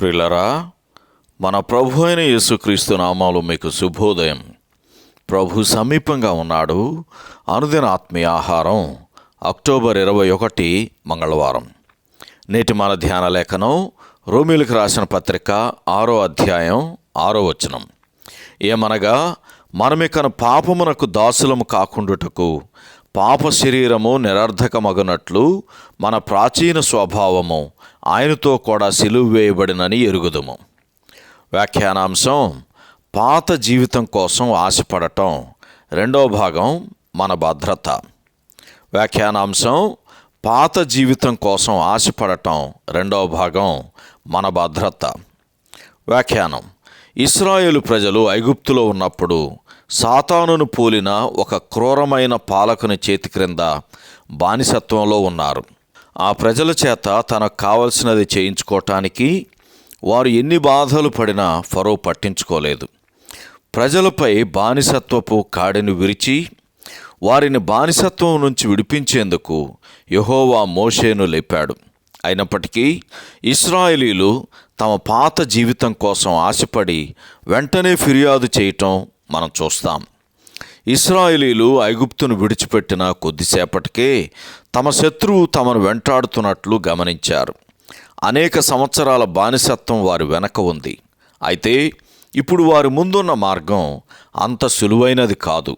ప్రిలరా మన ప్రభు అయిన యేసుక్రీస్తు నామాలు మీకు శుభోదయం. ప్రభు సమీపంగా ఉన్నాడు. అనుదిన ఆత్మీయ ఆహారం అక్టోబర్ ఇరవై ఒకటి మంగళవారం. నేటి మన ధ్యాన లేఖనం రోమిలకు రాసిన పత్రిక ఆరో అధ్యాయం ఆరో వచనం. ఏమనగా మనమికను పాపమునకు దాసులము కాకుండుటకు పాప శరీరము నిరర్ధకమగునట్లు మన ప్రాచీన స్వభావము ఆయనతో కూడా సిలువు వేయబడినని ఎరుగుదుము. వ్యాఖ్యానాంశం పాత జీవితం కోసం ఆశపడటం. రెండవ భాగం మన భద్రత. వ్యాఖ్యానాంశం పాత జీవితం కోసం ఆశపడటం. రెండవ భాగం మన భద్రత. వ్యాఖ్యానం ఇస్రాయేలు ప్రజలు ఐగుప్తులో ఉన్నప్పుడు సాతానును పోలిన ఒక క్రూరమైన పాలకుని చేతి క్రింద బానిసత్వంలో ఉన్నారు. ఆ ప్రజల చేత తనకు కావలసినది చేయించుకోవటానికి వారు ఎన్ని బాధలు పడినా ఫరో పట్టించుకోలేదు. ప్రజలపై బానిసత్వపు కాడిని విరిచి వారిని బానిసత్వం నుంచి విడిపించేందుకు యహోవా మోషేను లేపాడు. అయినప్పటికీ ఇస్రాయేలీలు తమ పాత జీవితం కోసం ఆశపడి వెంటనే ఫిర్యాదు చేయటం మనం చూస్తాం. ఇస్రాయేలీలు ఐగుప్తును విడిచిపెట్టిన కొద్దిసేపటికే తమ శత్రువు తమను వెంటాడుతున్నట్లు గమనించారు. అనేక సంవత్సరాల బానిసత్వం వారి వెనక ఉంది. అయితే ఇప్పుడు వారి ముందున్న మార్గం అంత సులువైనది కాదు.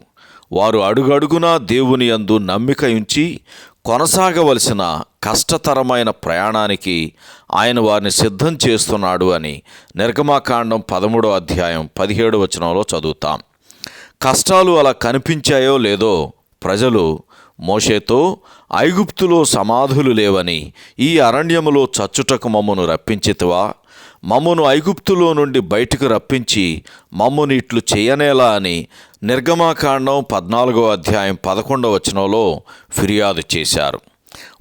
వారు అడుగడుగునా దేవుని యందు నమ్మిక ఉంచి కొనసాగవలసిన కష్టతరమైన ప్రయాణానికి ఆయన వారిని సిద్ధం చేస్తున్నాడు అని నిర్గమాకాండం పదమూడో అధ్యాయం పదిహేడు వచనంలో చదువుతాం. కష్టాలు అలా కనిపించాయో లేదో ప్రజలు మోషేతో ఐగుప్తులో సమాధులు లేవని ఈ అరణ్యములో చచ్చుటకు మమ్మను రప్పించితివా? మమ్మను ఐగుప్తులో నుండి బయటకు రప్పించి మమ్మను ఇట్లు చేయనేలా అని నిర్గమాకాండం పద్నాలుగో అధ్యాయం పదకొండవ వచనంలో ఫిర్యాదు చేశారు.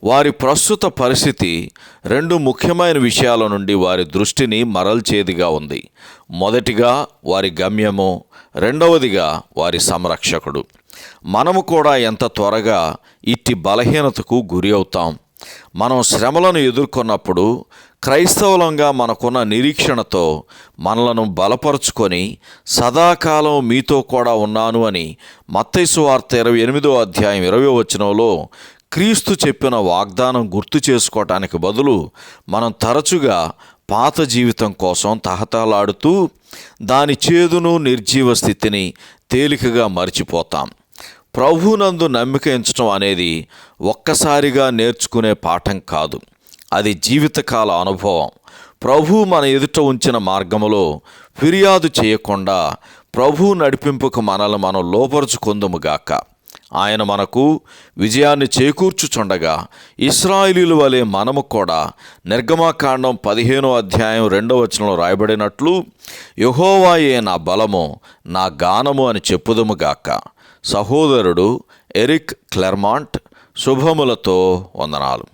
వారి ప్రస్తుత పరిస్థితి రెండు ముఖ్యమైన విషయాల నుండి వారి దృష్టిని మరల్చేదిగా ఉంది. మొదటిగా వారి గమ్యము రెండవదిగా వారి సంరక్షకుడు. మనము కూడా ఎంత త్వరగా ఇట్టి బలహీనతకు గురి అవుతాం. మనం శ్రమలను ఎదుర్కొన్నప్పుడు క్రైస్తవులంగా మనకున్న నిరీక్షణతో మనలను బలపరుచుకొని సదాకాలం మీతో కూడా ఉన్నాను అని మత్తైసు వార్త ఇరవై ఎనిమిదో అధ్యాయం ఇరవై వచనంలో క్రీస్తు చెప్పిన వాగ్దానం గుర్తు చేసుకోవటానికి బదులు మనం తరచుగా పాత జీవితం కోసం తహతలాడుతూ దాని చేదును నిర్జీవ స్థితిని తేలికగా మర్చిపోతాం. ప్రభునందు నమ్మిక ఎంచడం అనేది ఒక్కసారిగా నేర్చుకునే పాఠం కాదు. అది జీవితకాల అనుభవం. ప్రభు మన ఎదుట ఉంచిన మార్గములో ఫిర్యాదు చేయకుండా ప్రభు నడిపింపుకు మనల్ని మనం లోపరుచుకుందుముగాక ఆయన మనకు విజయాన్ని చేకూర్చుచుండగా ఇస్రాయిలీల వలె మనము కూడా నిర్గమాకాండం పదిహేనో అధ్యాయం రెండో వచనంలో రాయబడినట్లు యహోవాయే నా బలము నా గానము అని చెప్పుదుముగాక సహోదరుడు ఎరిక్ క్లెర్మాంట్ శుభములతో వందనాలు.